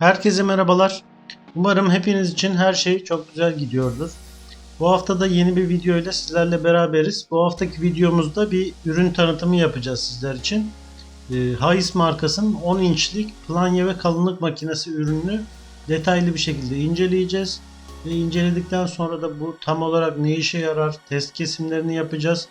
Herkese merhabalar. Umarım hepiniz için her şey çok güzel gidiyordur. Bu hafta da yeni bir video ile sizlerle beraberiz. Bu haftaki videomuzda bir ürün tanıtımı yapacağız sizler için. Ee, Hayes markasının 10 inçlik planya ve kalınlık makinesi ürününü detaylı bir şekilde inceleyeceğiz. Ve inceledikten sonra da bu tam olarak ne işe yarar, test kesimlerini yapacağız.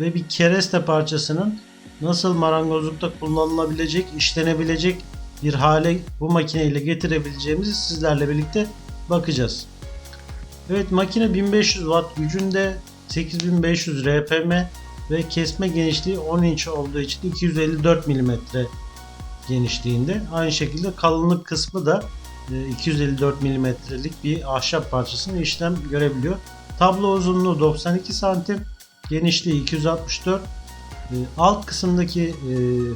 Ve bir kereste parçasının nasıl marangozlukta kullanılabilecek, işlenebilecek bir hale bu makineyle getirebileceğimizi sizlerle birlikte bakacağız. Evet makine 1500 watt gücünde 8500 RPM ve kesme genişliği 10 inç olduğu için 254 mm genişliğinde. Aynı şekilde kalınlık kısmı da e, 254 mm'lik bir ahşap parçasını işlem görebiliyor. Tablo uzunluğu 92 santim, genişliği 264. E, Alt kısımdaki e,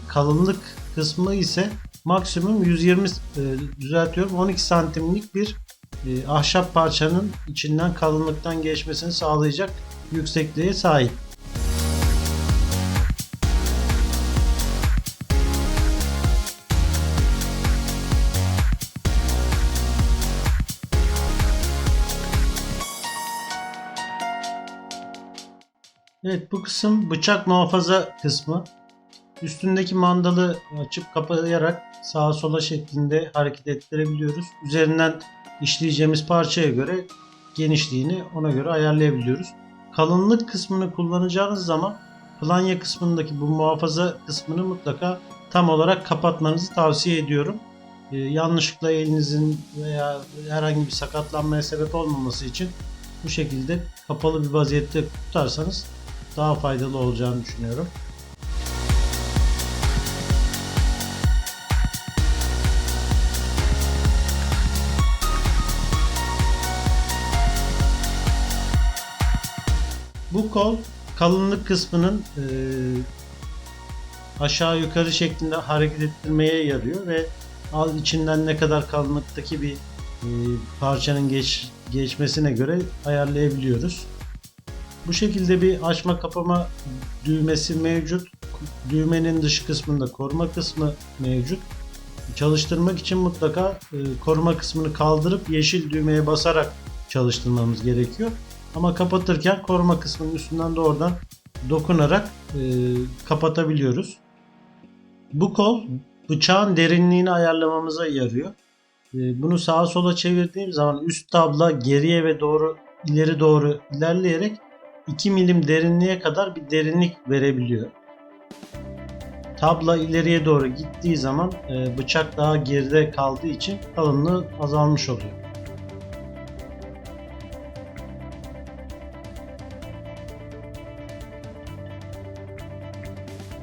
kalınlık kısmı ise maksimum 120 e, düzeltiyorum 12 santimlik bir e, ahşap parçanın içinden kalınlıktan geçmesini sağlayacak yüksekliğe sahip. Evet bu kısım bıçak muhafaza kısmı. Üstündeki mandalı açıp kapayarak sağa sola şeklinde hareket ettirebiliyoruz. Üzerinden işleyeceğimiz parçaya göre genişliğini ona göre ayarlayabiliyoruz. Kalınlık kısmını kullanacağınız zaman planya kısmındaki bu muhafaza kısmını mutlaka tam olarak kapatmanızı tavsiye ediyorum. Ee, yanlışlıkla elinizin veya herhangi bir sakatlanmaya sebep olmaması için bu şekilde kapalı bir vaziyette tutarsanız daha faydalı olacağını düşünüyorum. Kol kalınlık kısmının e, aşağı yukarı şeklinde hareket ettirmeye yarıyor ve al içinden ne kadar kalınlıktaki bir e, parçanın geç, geçmesine göre ayarlayabiliyoruz. Bu şekilde bir açma kapama düğmesi mevcut. Düğmenin dış kısmında koruma kısmı mevcut. Çalıştırmak için mutlaka e, koruma kısmını kaldırıp yeşil düğmeye basarak çalıştırmamız gerekiyor. Ama kapatırken koruma kısmının üstünden doğrudan dokunarak e, kapatabiliyoruz. Bu kol bıçağın derinliğini ayarlamamıza yarıyor. E, bunu sağa sola çevirdiğim zaman üst tabla geriye ve doğru ileri doğru ilerleyerek 2 milim derinliğe kadar bir derinlik verebiliyor. Tabla ileriye doğru gittiği zaman e, bıçak daha geride kaldığı için kalınlığı azalmış oluyor.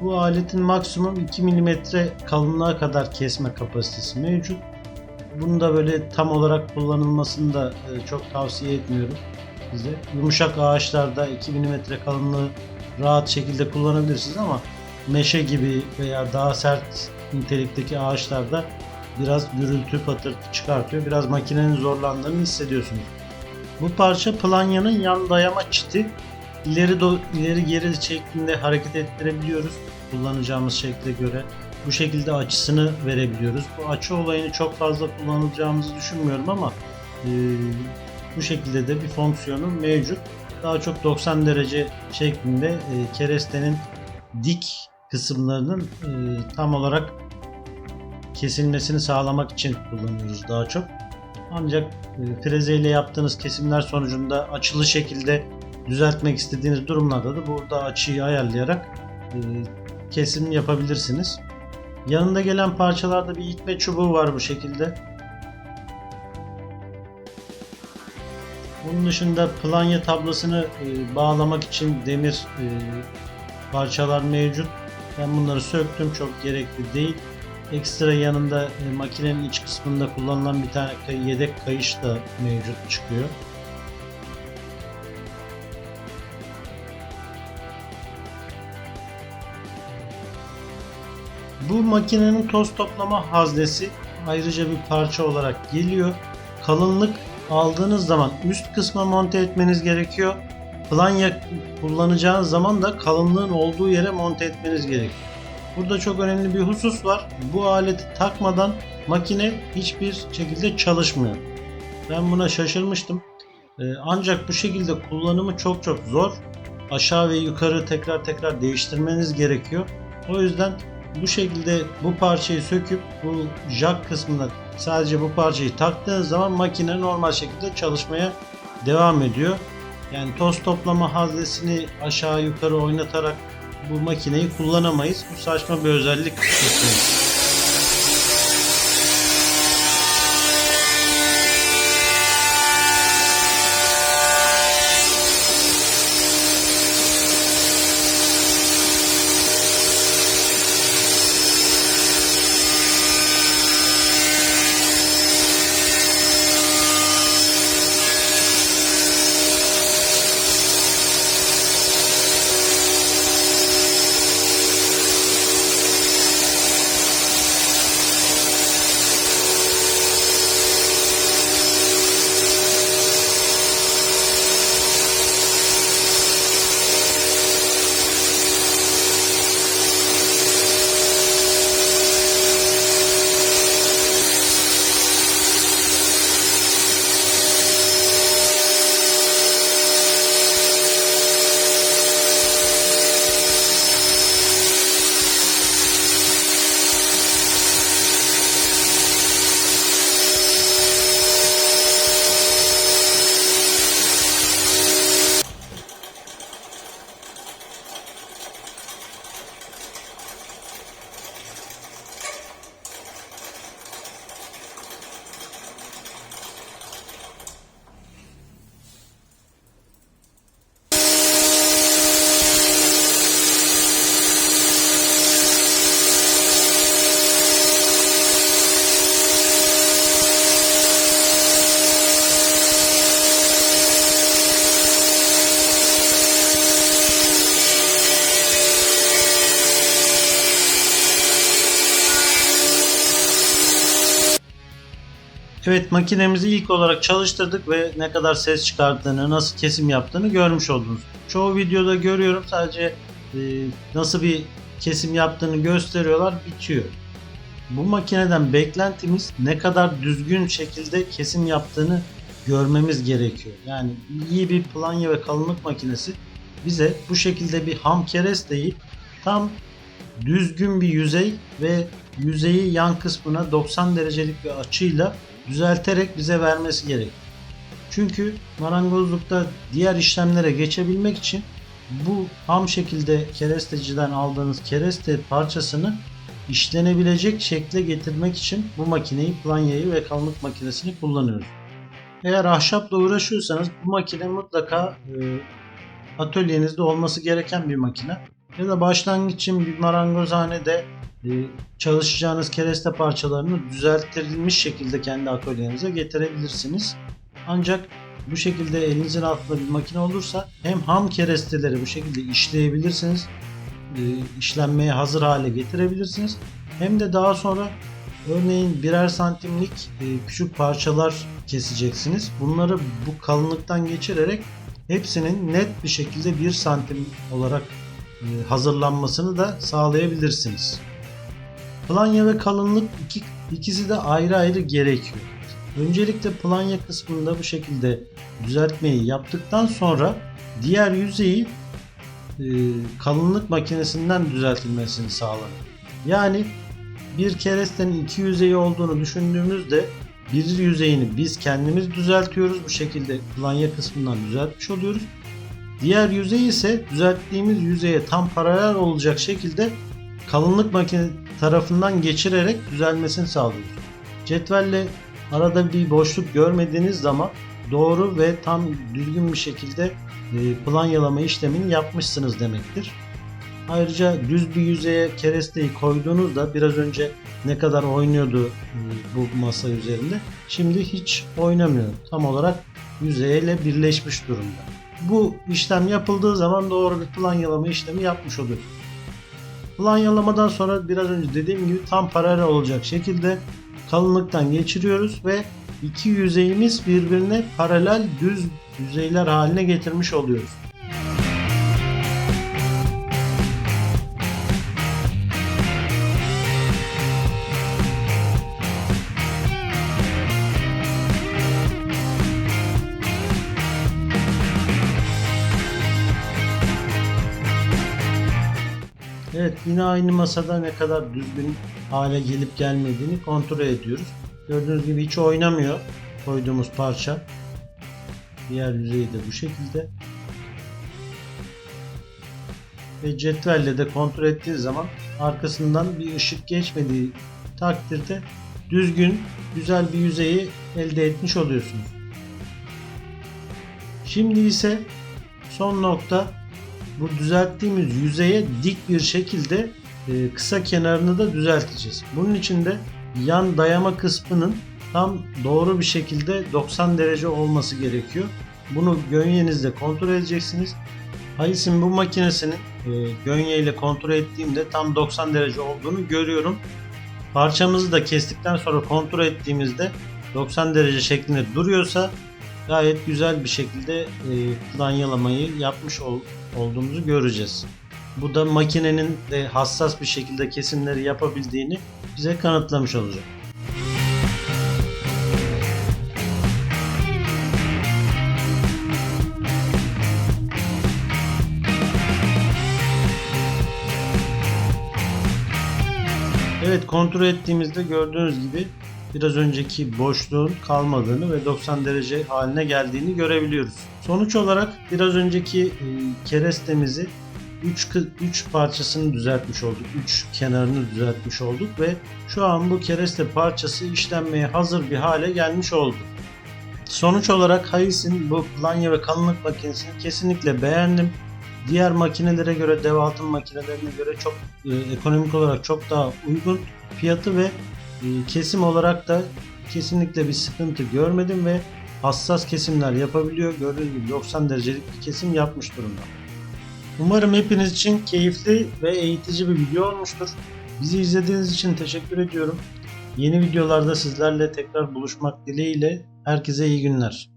Bu aletin maksimum 2 mm kalınlığa kadar kesme kapasitesi mevcut. Bunu da böyle tam olarak kullanılmasını da e, çok tavsiye etmiyorum size. Yumuşak ağaçlarda 2 mm kalınlığı rahat şekilde kullanabilirsiniz ama meşe gibi veya daha sert nitelikteki ağaçlarda biraz gürültü patırtı çıkartıyor. Biraz makinenin zorlandığını hissediyorsunuz. Bu parça planyanın yan dayama çiti. İleri, do- ileri geri şeklinde hareket ettirebiliyoruz kullanacağımız şekle göre. Bu şekilde açısını verebiliyoruz. Bu açı olayını çok fazla kullanacağımızı düşünmüyorum ama e, bu şekilde de bir fonksiyonu mevcut. Daha çok 90 derece şeklinde e, kerestenin dik kısımlarının e, tam olarak kesilmesini sağlamak için kullanıyoruz daha çok. Ancak e, frezeyle yaptığınız kesimler sonucunda açılı şekilde düzeltmek istediğiniz durumlarda da burada açıyı ayarlayarak kesim yapabilirsiniz. Yanında gelen parçalarda bir itme çubuğu var bu şekilde. Bunun dışında planya tablasını e, bağlamak için demir e, parçalar mevcut. Ben bunları söktüm çok gerekli değil. Ekstra yanında e, makinenin iç kısmında kullanılan bir tane yedek kayış da mevcut çıkıyor. Bu makinenin toz toplama haznesi ayrıca bir parça olarak geliyor. Kalınlık aldığınız zaman üst kısma monte etmeniz gerekiyor. Planya kullanacağınız zaman da kalınlığın olduğu yere monte etmeniz gerekiyor. Burada çok önemli bir husus var. Bu aleti takmadan makine hiçbir şekilde çalışmıyor. Ben buna şaşırmıştım. Ee, ancak bu şekilde kullanımı çok çok zor. Aşağı ve yukarı tekrar tekrar değiştirmeniz gerekiyor. O yüzden bu şekilde bu parçayı söküp bu jack kısmına sadece bu parçayı taktığınız zaman makine normal şekilde çalışmaya devam ediyor. Yani toz toplama haznesini aşağı yukarı oynatarak bu makineyi kullanamayız. Bu saçma bir özellik. Evet makinemizi ilk olarak çalıştırdık ve ne kadar ses çıkardığını, nasıl kesim yaptığını görmüş oldunuz. Çoğu videoda görüyorum sadece e, nasıl bir kesim yaptığını gösteriyorlar bitiyor. Bu makineden beklentimiz ne kadar düzgün şekilde kesim yaptığını görmemiz gerekiyor. Yani iyi bir planya ve kalınlık makinesi bize bu şekilde bir ham keresteyi tam düzgün bir yüzey ve yüzeyi yan kısmına 90 derecelik bir açıyla düzelterek bize vermesi gerek. Çünkü marangozlukta diğer işlemlere geçebilmek için bu ham şekilde keresteciden aldığınız kereste parçasını işlenebilecek şekle getirmek için bu makineyi, planyayı ve kalınlık makinesini kullanıyoruz. Eğer ahşapla uğraşıyorsanız bu makine mutlaka e, atölyenizde olması gereken bir makine. Ya da başlangıç için bir marangozhanede e, çalışacağınız kereste parçalarını düzeltilmiş şekilde kendi atölyenize getirebilirsiniz. Ancak bu şekilde elinizin altında bir makine olursa hem ham keresteleri bu şekilde işleyebilirsiniz, e, işlenmeye hazır hale getirebilirsiniz. Hem de daha sonra örneğin birer santimlik e, küçük parçalar keseceksiniz. Bunları bu kalınlıktan geçirerek hepsinin net bir şekilde 1 santim olarak hazırlanmasını da sağlayabilirsiniz. Planya ve kalınlık iki, ikisi de ayrı ayrı gerekiyor. Öncelikle planya kısmında bu şekilde düzeltmeyi yaptıktan sonra diğer yüzeyi e, kalınlık makinesinden düzeltilmesini sağlar. Yani bir kerestenin iki yüzeyi olduğunu düşündüğümüzde bir yüzeyini biz kendimiz düzeltiyoruz. Bu şekilde planya kısmından düzeltmiş oluyoruz. Diğer yüzey ise düzelttiğimiz yüzeye tam paralel olacak şekilde kalınlık makine tarafından geçirerek düzelmesini sağlıyoruz. Cetvelle arada bir boşluk görmediğiniz zaman doğru ve tam düzgün bir şekilde e, planyalama işlemini yapmışsınız demektir. Ayrıca düz bir yüzeye keresteyi koyduğunuzda biraz önce ne kadar oynuyordu e, bu masa üzerinde. Şimdi hiç oynamıyor. Tam olarak yüzeyle birleşmiş durumda. Bu işlem yapıldığı zaman doğru bir planyalama işlemi yapmış oluyor. Planyalamadan sonra biraz önce dediğim gibi tam paralel olacak şekilde kalınlıktan geçiriyoruz ve iki yüzeyimiz birbirine paralel düz yüzeyler haline getirmiş oluyoruz. Evet yine aynı masada ne kadar düzgün hale gelip gelmediğini kontrol ediyoruz. Gördüğünüz gibi hiç oynamıyor koyduğumuz parça. Diğer yüzeyi de bu şekilde. Ve cetvelle de kontrol ettiği zaman arkasından bir ışık geçmediği takdirde düzgün, güzel bir yüzeyi elde etmiş oluyorsunuz. Şimdi ise son nokta bu düzelttiğimiz yüzeye dik bir şekilde e, kısa kenarını da düzelteceğiz. Bunun için de yan dayama kısmının tam doğru bir şekilde 90 derece olması gerekiyor. Bunu gönyenizle kontrol edeceksiniz. Hayes'in bu makinesinin e, gönye ile kontrol ettiğimde tam 90 derece olduğunu görüyorum. Parçamızı da kestikten sonra kontrol ettiğimizde 90 derece şeklinde duruyorsa gayet güzel bir şekilde e, danyalamayı yapmış ol, olduğumuzu göreceğiz. Bu da makinenin de hassas bir şekilde kesimleri yapabildiğini bize kanıtlamış olacak. Evet kontrol ettiğimizde gördüğünüz gibi biraz önceki boşluğun kalmadığını ve 90 derece haline geldiğini görebiliyoruz. Sonuç olarak biraz önceki e, kerestemizi 3 3 parçasını düzeltmiş olduk. 3 kenarını düzeltmiş olduk ve şu an bu kereste parçası işlenmeye hazır bir hale gelmiş oldu. Sonuç olarak Hayes'in bu planya ve kalınlık makinesini kesinlikle beğendim. Diğer makinelere göre, dev altın makinelerine göre çok e, ekonomik olarak çok daha uygun fiyatı ve kesim olarak da kesinlikle bir sıkıntı görmedim ve hassas kesimler yapabiliyor. Gördüğünüz gibi 90 derecelik bir kesim yapmış durumda. Umarım hepiniz için keyifli ve eğitici bir video olmuştur. Bizi izlediğiniz için teşekkür ediyorum. Yeni videolarda sizlerle tekrar buluşmak dileğiyle herkese iyi günler.